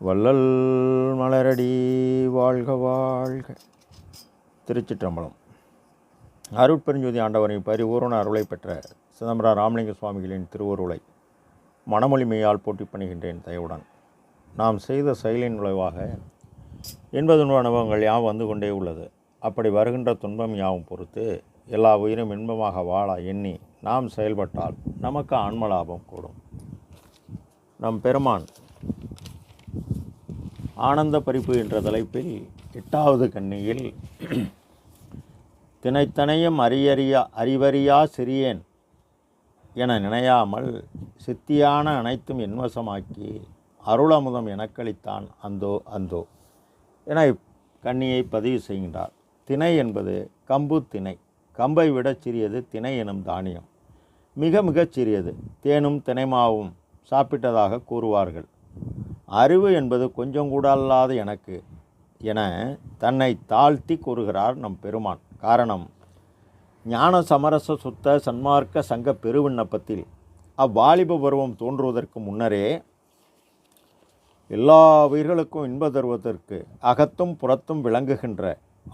வள்ளல் மலரடி வாழ்க வாழ்க. திருச்சிற்றம்பலம். அருட்பெருஞ்சோதி ஆண்டவரின் பரிபூரண அருளை பெற்ற சிதம்பரம் ராமலிங்க சுவாமிகளின் திருவருளை மனமொழிமையால் போட்டி பண்ணுகின்றேன் தயவுடன். நாம் செய்த செயலின் விளைவாக என்பது அனுபவங்கள் யாவும் வந்து கொண்டே உள்ளது. அப்படி வருகின்ற துன்பம் யாவும் பொறுத்து எல்லா உயிரும் இன்பமாக வாழ எண்ணி நாம் செயல்பட்டால் நமக்கு ஆன்ம லாபம் கூடும். நம் பெருமான் ஆனந்த பறிப்பு என்ற தலைப்பில் எட்டாவது கன்னியில் தினைத்தனையும் அறியறியா அறிவறியா சிறியேன் என நினையாமல் சித்தியான அனைத்தும் என்வசமாக்கி அருளமுதம் எனக்களித்தான் அந்தோ அந்தோ என கண்ணியை பதிவு செய்கின்றார். திணை என்பது கம்பு திணை கம்பை விடச் சிறியது திணை எனும் தானியம். மிக மிகச் சிறியது. தேனும் தினைமாவும் சாப்பிட்டதாக கூறுவார்கள். அறிவு என்பது கொஞ்சம் கூட அல்லாத எனக்கு என தன்னை தாழ்த்தி கூறுகிறார் நம் பெருமான். காரணம் ஞான சமரச சுத்த சன்மார்க்க சங்க பெருவிண்ணப்பத்தில் அவ்வாலிப பருவம் தோன்றுவதற்கு முன்னரே எல்லா உயிர்களுக்கும் இன்ப தருவதற்கு அகத்தும் புறத்தும் விளங்குகின்ற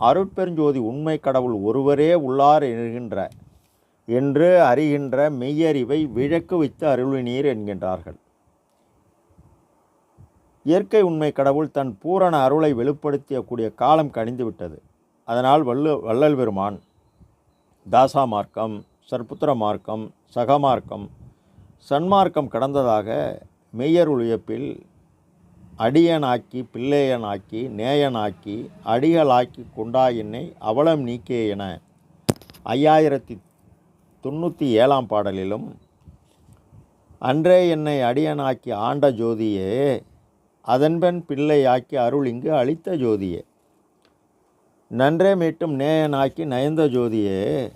அருட்பெருஞ்சோதி உண்மை கடவுள் ஒருவரே உள்ளார் என்கின்ற என்று அறிகின்ற மெய்யறிவை விழக்கு வைத்து அருளினீர் என்கின்றார்கள். இயற்கை உண்மை கடவுள் தன் பூரண அருளை வெளிப்படுத்தியக்கூடிய காலம் கணிந்துவிட்டது அதனால் வல்லு வள்ளல் பெருமான் தாசா மார்க்கம் சர்புத்திர மார்க்கம் சகமார்க்கம் சன்மார்க்கம் கடந்ததாக மெய்யருள் உயப்பில் அடியனாக்கி பிள்ளையனாக்கி நேயனாக்கி அடிகளாக்கி கொண்டா என்னை அவலம் நீக்கே என ஐயாயிரத்தி தொண்ணூற்றி ஏழாம் பாடலிலும் அன்றே என்னை அடியனாக்கி ஆண்ட ஜோதியே அதன்பெண் பிள்ளையாக்கி அருள் இங்கு அளித்த ஜோதியே. நன்றே மீட்டும் நேயனாக்கி நயந்த ஜோதியே.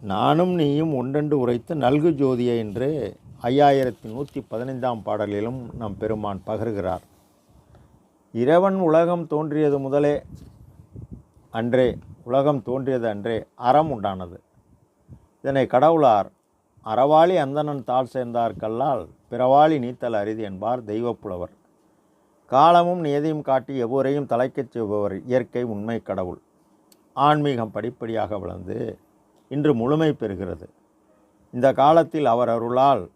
நானும் நீயும் ஒன்றென்று உரைத்து நல்கு ஜோதியே என்று ஐயாயிரத்தி நூற்றி பதினைந்தாம் பாடலிலும் நம் பெருமான் பகர்கிறார். இறைவன் உலகம் தோன்றியது முதலே அன்றே உலகம் தோன்றியது அன்றே அறம் உண்டானது. இதனை கடவுளார் அறவாளி அந்தணன் தாழ் சேர்ந்தார்கல்லால் பிறவாளி நீத்தல் அரிது என்பார் தெய்வப்புலவர். காலமும் நியதியும் காட்டி எவ்வொரையும் தலைக்கச் செய்பவர் இயற்கை உண்மை கடவுள். ஆன்மீகம் படிப்படியாக வளர்ந்து இன்று முழுமை பெறுகிறது. இந்த காலத்தில் அவர் அருளால்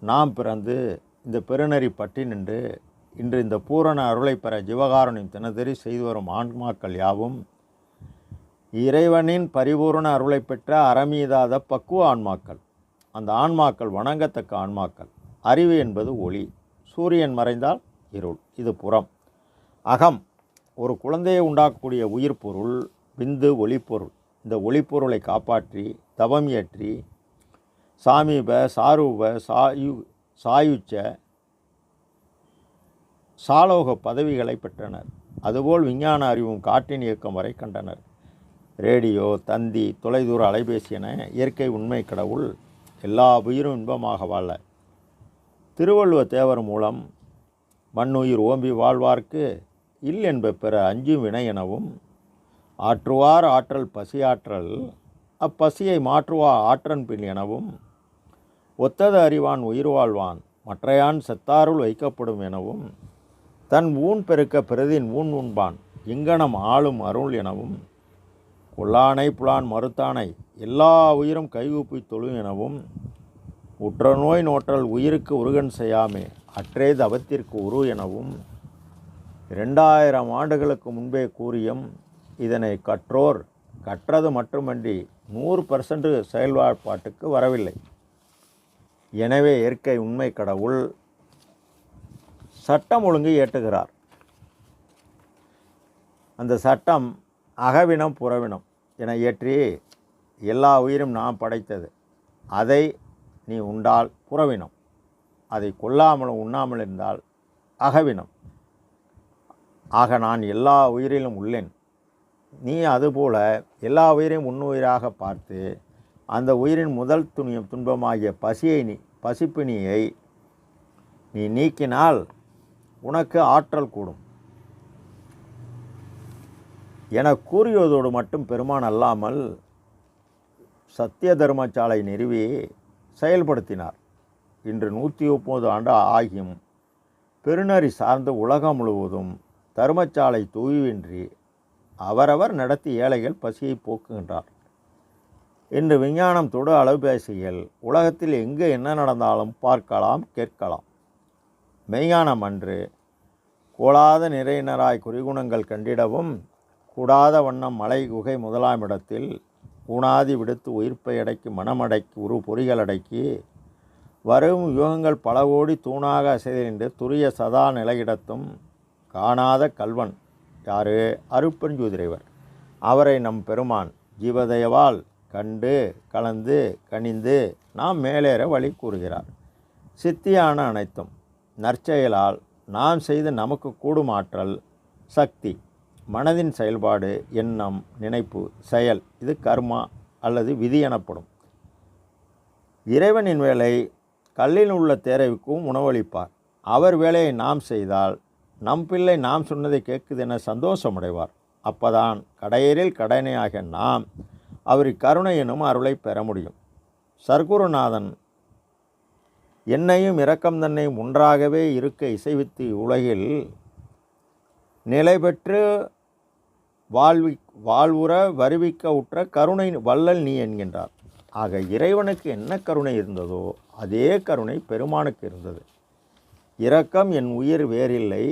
நாம் பிறந்து இந்த பெருநெறி பற்றி நின்று இன்று இந்த பூரண அருளை பெற ஜீவகாரணின் தினதறி செய்து வரும் ஆன்மாக்கள் யாவும் இறைவனின் பரிபூரண அருளை பெற்ற அறமீதாத பக்குவ ஆன்மாக்கள். அந்த ஆன்மாக்கள் வணங்கத்தக்க ஆன்மாக்கள். அறிவு என்பது ஒளி. சூரியன் மறைந்தால் இருள் இது புறம். அகம் ஒரு குழந்தையை உண்டாக்கக்கூடிய உயிர் பொருள் விந்து ஒளிப்பொருள். இந்த ஒளிப்பொருளை காப்பாற்றி தவம் ஏற்றி சாமீப சாரூப சாயு சாயுச்ச சாலோக பதவிகளை பெற்றனர். அதுபோல் விஞ்ஞான அறிவும் காற்றின் இயக்கம் வரை கண்டனர். ரேடியோ தந்தி தொலைதூர அலைபேசி என இயற்கை உண்மை கடவுள் எல்லா உயிரும் இன்பமாக வாழ திருவள்ளுவ தேவர் மூலம் மண்ணுயிர் ஓம்பி வாழ்வார்க்கு இல் என்ப பிற அஞ்சும் வினை எனவும் ஆற்றுவார் ஆற்றல் பசியாற்றல் அப்பசியை மாற்றுவார் ஆற்றன் பின் எனவும் ஒத்தது அறிவான் உயிர் வாழ்வான் மற்றையான் செத்தாருள் வைக்கப்படும் எனவும் தன் ஊன் பெருக்க பிரதின் ஊன் உண்பான் இங்கனம் ஆளும் அருள் எனவும் கொல்லானை புலான் மறுத்தானை எல்லா உயிரும் கைகூப்பி தொழும் எனவும் உற்ற நோய் நோற்றல் உயிருக்கு உருகன் செய்யாமே அற்றே தவத்திற்கு உரு எனவும் இரண்டாயிரம் ஆண்டுகளுக்கு முன்பே கூறியும் இதனை கற்றோர் கற்றது மட்டுமன்றி நூறு பர்சன்ட் செயல்பாட்டுக்கு வரவில்லை. எனவே இயற்கை உண்மை கடவுள் சட்டம் ஒழுங்கு ஏற்றுகிறார் அந்த சட்டம் அகவினம் புறவினம் என இயற்றி எல்லா உயிரும் நாம் படைத்தது. அதை நீ உண்டால் புறவினம். அதை கொல்லாமலும் உண்ணாமல் இருந்தால் அகவினம். ஆக நான் எல்லா உயிரிலும் உள்ளேன். நீ அதுபோல எல்லா உயிரையும் உன்னுயிராக பார்த்து அந்த உயிரின் முதல் துணியம் துன்பமாகிய பசியை நீ பசிப்பினியை நீ நீக்கினால் உனக்கு ஆற்றல் கூடும். என கூறியதோடு மட்டும் பெருமான் அல்லாமல் சத்திய தர்மசாலை நிறுவி செயல்படுத்தினார். இன்று நூற்றி முப்பது ஆண்டு ஆகியும் பெருநறி சார்ந்த உலகம் முழுவதும் தருமச்சாலை தூய்வின்றி அவரவர் நடத்தி ஏழைகள் பசியை போக்குகின்றார். இன்று விஞ்ஞானம் தொடு அளவு பேசுகையில் உலகத்தில் எங்கு என்ன நடந்தாலும் பார்க்கலாம் கேட்கலாம். மெய்ஞானம் அன்று கோளாத நிறையினராய் குறிகுணங்கள் கண்டிடவும் கூடாத வண்ணம் மலை குகை முதலாம் இடத்தில் ஊனாதி விடுத்து உயிர்ப்பை அடக்கி மனமடக்கி உரு பொறிகள் அடக்கி வரும் யுகங்கள் பல கோடி தூணாக அசைந்து துரிய சதா நிலையிடத்தும் காணாத கல்வன் யாரு? அருப்பெருஞ்சுதிரைவர் அவரை நம் பெருமான் ஜீவதயவால் கண்டு கலந்து கனிந்து நாம் மேலேற வழி கூறுகிறார். சித்தியான அனைத்தும் நற்செயலால் நாம் செய்து நமக்கு கூடும் ஆற்றல் சக்தி. மனதின் செயல்பாடு எண்ணம் நினைப்பு செயல் இது கர்மா அல்லது விதி எனப்படும். இறைவனின் வேலை கல்லில் உள்ள தேரைவுக்கும் உணவளிப்பார். அவர் வேலையை நாம் செய்தால் நம் பிள்ளை நாம் சொன்னதை கேட்குது என சந்தோஷமடைவார். அப்பதான் கடையரில் கடனையாக நாம் அவர் கருணை எனும் அருளை பெற முடியும். சர்க்குருநாதன் என்னையும் இரக்கம் தன்னையும் ஒன்றாகவே இருக்க இசைவித்து உலகில் நிலை பெற்று வாழ்வி வாழ்வுற வருவிக்க உற்ற கருணை வள்ளல் நீ என்கின்றார். ஆக இறைவனுக்கு என்ன கருணை இருந்ததோ அதே கருணை பெருமானுக்கு இருந்தது. இரக்கம் என் உயிர் வேறில்லை.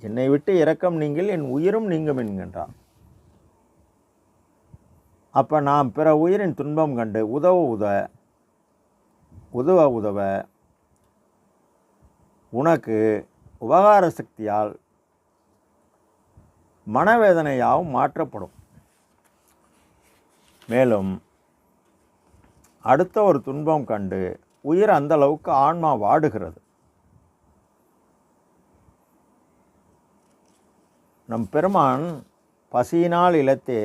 என்னை விட்டு இரக்கம் நீங்கள் என் உயிரும் நீங்கும் என்கின்றார். அப்போ நாம் பிற உயிரின் துன்பம் கண்டு உதவ உத உதவ உதவ உனக்கு உபகார சக்தியால் மனவேதனையாகவும் மாற்றப்படும். மேலும் அடுத்த ஒரு துன்பம் கண்டு உயிர் அந்த அளவுக்கு ஆன்மா வாடுகிறது. நம் பெருமான் பசியினால் இழத்தே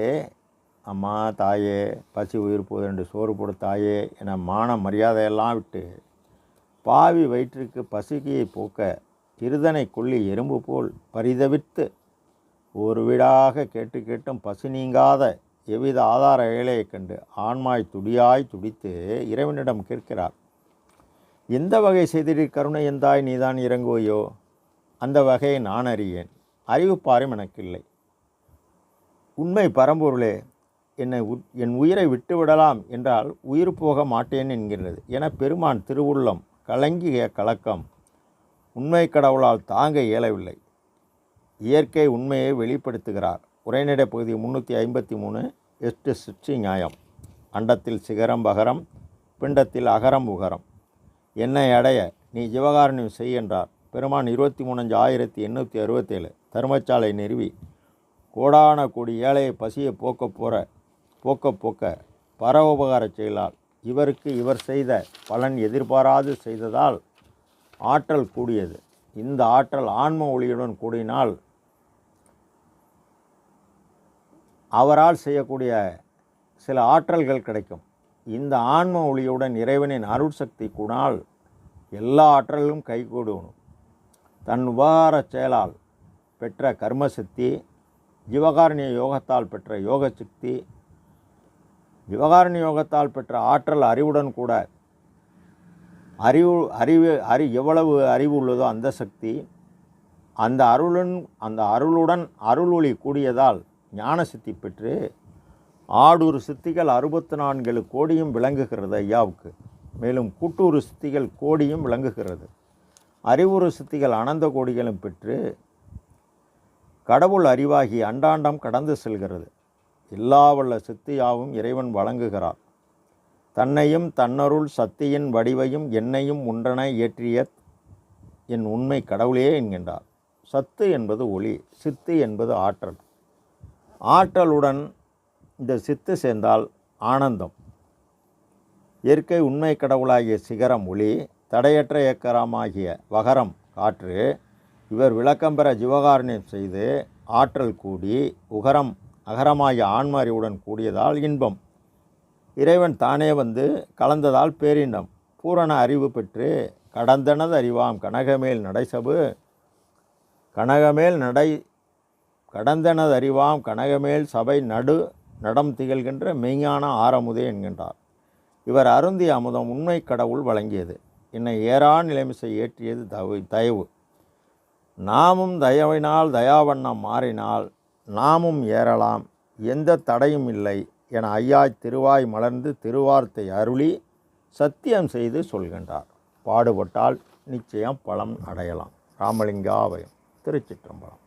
அம்மா தாயே பசி உயிர் போது ரெண்டு சோறு போடு தாயே என மான மரியாதையெல்லாம் விட்டு பாவி வயிற்றுக்கு பசிகையை போக்க இருதனை கொள்ளி எறும்பு போல் பரிதவித்து ஒரு வீடாக கேட்டு கேட்டும் பசி நீங்காத எவ்வித ஆதார ஏழையைக் கண்டு ஆன்மாய் துடியாய் துடித்து இறைவனிடம் கேட்கிறார் எந்த வகை செய்திடீர் கருணை எந்தாய் நீதான் இறங்குவையோ அந்த வகையை நான் அறியேன். அறிவுப்பாரும் எனக்கில்லை. உண்மை பரம்பொருளே என்னை உ- என் உயிரை விட்டுவிடலாம் என்றால் உயிர் போக மாட்டேன் என்கிறது என பெருமான் திருவுள்ளம் கலங்கிய கலக்கம். உண்மை கடவுளால் தாங்க இயலவில்லை. இயற்கை உண்மையை வெளிப்படுத்துகிறார். உரைநடை பகுதி முந்நூற்றி ஐம்பத்தி மூணு எட்டு சிற்றி நியாயம். அண்டத்தில் சிகரம் பகரம் பிண்டத்தில் அகரம் உகரம். என்னை அடைய நீ ஜீவகாரண்யம் செய் என்றார். பெருமான் இருபத்தி மூணஞ்சு ஆயிரத்தி எண்ணூற்றி அறுபத்தேழு. தர்மசாலை நிறுவி கோடான கோடி ஏழையை பசியை போக்க போற போக்க போக்க பரோபகாரச் செயலால் இவருக்கு இவர் செய்த பலன் எதிர்பாராது செய்ததால் ஆற்றல் கூடியது. இந்த ஆற்றல் ஆன்ம ஒளியுடன் கூடினால் அவரால் செய்யக்கூடிய சில ஆற்றல்கள் கிடைக்கும். இந்த ஆன்ம ஒளியுடன் இறைவனின் அருட்சக்தி கூடால் எல்லா ஆற்றலும் கைகூடும் தன் உபகார செயலால் பெற்ற கர்மசக்தி ஜீவகாரணிய யோகத்தால் பெற்ற யோக சக்தி ஜீவகாரணிய யோகத்தால் பெற்ற ஆற்றல் அறிவுடன் கூட அறிவு அறிவு அறி எவ்வளவு அறிவு உள்ளதோ அந்த சக்தி அந்த அருளுடன் அந்த அருளுடன் அருள் ஒளி கூடியதால் ஞான சித்தி பெற்று ஆடூர் சித்திகள் அறுபத்து நான்கு கோடியும் விளங்குகிறது ஐயாவுக்கு. மேலும் கூட்டூர் சித்திகள் கோடியும் விளங்குகிறது. அறிவுறு சித்திகள் அனந்த கோடிகளும் பெற்று கடவுள் அறிவாகி அண்டாண்டம் கடந்து செல்கிறது. எல்லா வல்ல சித்தியாவும் இறைவன் வழங்குகிறார். தன்னையும் தன்னருள் சக்தியின் வடிவையும் என்னையும் ஒன்றென ஏற்றிய என் உண்மை கடவுளே என்கின்றார். சத்து என்பது ஒளி சித்து என்பது ஆற்றல். ஆற்றலுடன் இந்த சித்து சேர்ந்தால் ஆனந்தம். இயற்கை உண்மை கடவுளாகிய சிகரம் ஒளி தடையற்ற ஏக்கரமாகிய வகரம் காற்று இவர் விளக்கம் பெற ஜிவகாரணியம் செய்து ஆற்றல் கூடி உகரம் அகரமாகிய ஆன்ம அறிவுடன் கூடியதால் இன்பம். இறைவன் தானே வந்து கலந்ததால் பேரின்பம். பூரண அறிவு பெற்று கடந்தனது அறிவாம் கனகமேல் நடைசபு கனகமேல் நடை கடந்தனது அறிவாம் கனகமேல் சபை நடு நடம் திகழ்கின்ற மெய்ஞான ஆரமுதே என்கின்றார். இவர் அருந்திய அமுதம் உண்மை கடவுள் வழங்கியது. என்னை ஏறா நிலைமிசை ஏற்றியது தவு தயவு. நாமும் தயவினால் தயாவண்ணம் மாறினால் நாமும் ஏறலாம். எந்த தடையும் இல்லை என ஐயாய் திருவாய் மலர்ந்து திருவார்த்தை அருளி சத்தியம் செய்து சொல்கின்றார். பாடுபட்டால் நிச்சயம் பலம் அடையலாம். ராமலிங்காவயம் திருச்சிற்றம்பலம்.